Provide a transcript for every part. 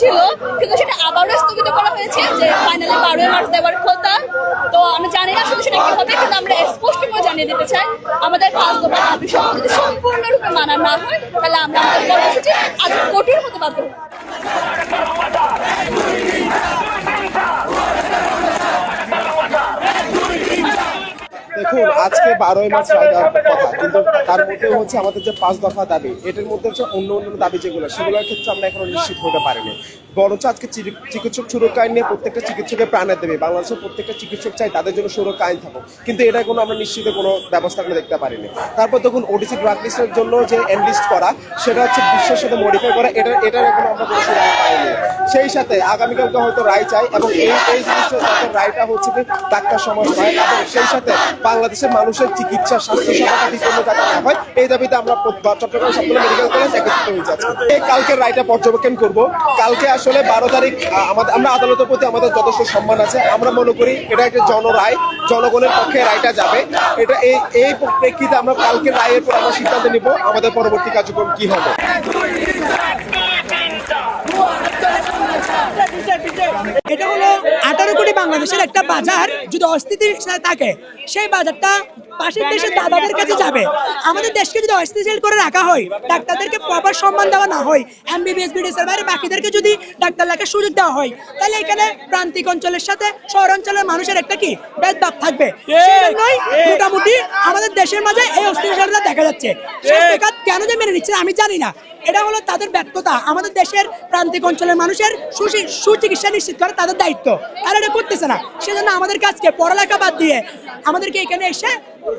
ছিল, কিন্তু সেটা আবারও স্থগিত করা হয়েছে যে ফাইনালি বারোই মার্চ দেওয়ার কথা তো আমি জানি না আসলে সেটা কি হবে কিন্তু আমরা স্পষ্ট করে জানিয়ে দিতে চাই, আমাদের পাঁচ দফা যদি সম্পূর্ণরূপে মানা না হয়, তাহলে আমরা আমাদের কর্মসূচি আজ কঠিন হতে বাধ্য দেখুন, আজকে বারোই মার্চ রায় কথা, কিন্তু হচ্ছে আমাদের যে পাঁচ দফা দাবি, এটার মধ্যে হচ্ছে অন্য অন্য দাবি যেগুলো, সেগুলোর ক্ষেত্রে আমরা এখনও নিশ্চিত হতে পারিনি। বরঞ্চ আজকে চিকি- চিকিৎসক সুরক্ষা আইন নিয়ে প্রত্যেকটা চিকিৎসকের প্রাণের দেবে। বাংলাদেশের প্রত্যেকটা চিকিৎসক চাই তাদের জন্য সুরক্ষা আইন থাকুক। কিন্তু এটা কোনো আমরা নিশ্চিত কোনো ব্যবস্থা করে দেখতে পারিনি। তারপর দেখুন ওডিসি ড্রাগ লিস্টের জন্য যে এনলিস্ট করা, সেটা হচ্ছে বিশ্বের সাথে মডিফাই করা, এটা এটার এখনও আমরা কোনো সুরাহা পাইনি। সেই সাথে আগামীকালকে হয়তো রায় চাই এবং এই এই জিনিসটা যাতে রায়টা হচ্ছে যে ডাক্তার সমাজ হয়। এবং সেই সাথে বাংলাদেশের মানুষের চিকিৎসা, স্বাস্থ্য সেবাটা বিপন্ন যাতে না হয়, এই দাবিতে আমরা চট্টগ্রাম সবগুলো মেডিকেল কলেজ একত্রিত হয়ে যাচ্ছি এই কালকে রায়টা পর্যবেক্ষণ করব। কালকে আসলে বারো তারিখ আমাদের, আমরা আদালতের প্রতি আমাদের যথেষ্ট সম্মান আছে। আমরা মনে করি এটা একটা জনরায়, জনগণের পক্ষে রায়টা যাবে। এটা এই এই প্রেক্ষিতে আমরা কালকে রায়ের পর আমরা সিদ্ধান্ত নিব আমাদের পরবর্তী কার্যক্রম কি হবে। এটা হলো আঠারো কোটি বাংলাদেশের একটা বাজার, যদি অস্থিতিশীল থাকে, সেই বাজারটা পাশের দেশের দাদাদের কাছে যাবে। আমাদের দেশকে যদি অস্থিতিশীল করে রাখা হয় ডাক্তারদেরকে প্রপার সম্মান দেওয়া না হয় এমবিবিএস বিডিএস এর বাইরে বাকিদেরকে যদি ডাক্তার লেখার সুযোগ দেওয়া হয় তাহলে এখানে প্রান্তিক অঞ্চলের সাথে শহর অঞ্চলের মানুষের একটা কি ভেদভাব থাকবে। মোটামুটি আমাদের দেশের মাঝে এই অস্থিতিশীলতা দেখা যাচ্ছে। স্বাস্থ্য খাত কেন যে মেনে নিচ্ছে আমি জানি না। এটা হলো তাদের ব্যর্থতা। আমাদের দেশের প্রান্তিক অঞ্চলের মানুষের সুচিকিৎসা নিশ্চিত করা তাদের দায়িত্ব। তারা এটা করতেছে না। সেজন্য আমাদের কাজকে পড়ালেখা বাদ দিয়ে আমাদেরকে এখানে এসে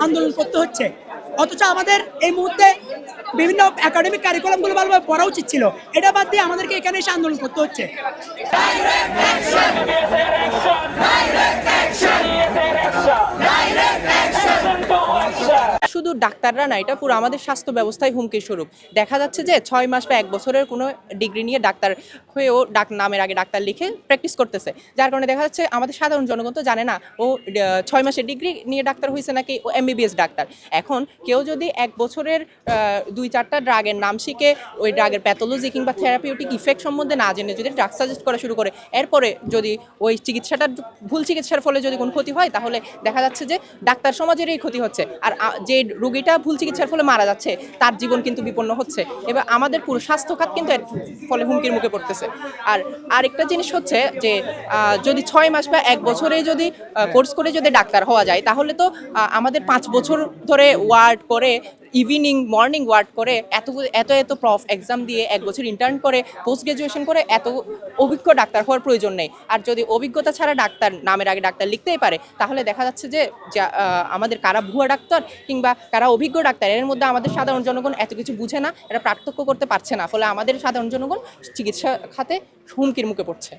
আন্দোলন করতে হচ্ছে। অথচ আমাদের এই মুহূর্তে বিভিন্ন একাডেমিক কারিকুলামগুলো ভালোভাবে পড়া উচিত ছিল। এটা বাদ দিয়ে আমাদেরকে এখানে এসে আন্দোলন করতে হচ্ছে। শুধু ডাক্তাররা না, এটা পুরো আমাদের স্বাস্থ্য ব্যবস্থায় হুমকির স্বরূপ। দেখা যাচ্ছে যে ছয় মাস বা এক বছরের কোনো ডিগ্রি নিয়ে ডাক্তার হয়েও ডাক, নামের আগে ডাক্তার লিখে প্র্যাকটিস করতেছে। যার কারণে দেখা যাচ্ছে আমাদের সাধারণ জনগণ তো জানে না, ও ছয় মাসের ডিগ্রি নিয়ে ডাক্তার হয়েছে নাকি ও এমবিবিএস ডাক্তার। এখন কেউ যদি এক বছরের দুই চারটা ড্রাগের নাম শিখে ওই ড্রাগের প্যাথোলজি কিংবা থেরাপিউটিক ইফেক্ট সম্বন্ধে না জেনে যদি ড্রাগ সাজেস্ট করা শুরু করে, এরপরে যদি ওই চিকিৎসাটার ভুল চিকিৎসার ফলে যদি কোনো ক্ষতি হয়, তাহলে দেখা যাচ্ছে যে ডাক্তার সমাজেরই ক্ষতি হচ্ছে। আর যে রোগীটা ভুল চিকিৎসার ফলে মারা যাচ্ছে, তার জীবন কিন্তু বিপন্ন হচ্ছে। এবার আমাদের পুরো স্বাস্থ্য খাত কিন্তু এর ফলে হুমকির মুখে পড়তেছে। আর আরেকটা জিনিস হচ্ছে যে যদি ছয় মাস বা এক বছরে যদি কোর্স করে যদি ডাক্তার হওয়া যায়, তাহলে তো আমাদের পাঁচ বছর ধরে ওয়ার্ড করে ইভিনিং মর্নিং ওয়ার্ক করে, এত এত এত প্রফ এক্সাম দিয়ে এক বছর ইন্টার্ন করে পোস্ট গ্রাজুয়েশন করে এত অভিজ্ঞ ডাক্তার হওয়ার প্রয়োজন নেই। আর যদি অভিজ্ঞতা ছাড়া ডাক্তার, নামের আগে ডাক্তার লিখতেই পারে, তাহলে দেখা যাচ্ছে যে আমাদের কারা ভুয়া ডাক্তার কিংবা কারা অভিজ্ঞ ডাক্তার, এর মধ্যে আমাদের সাধারণ জনগণ এত কিছু বুঝে না, এরা পার্থক্য করতে পারছে না। ফলে আমাদের সাধারণ জনগণ চিকিৎসা খাতে হুমকির মুখে পড়ছে।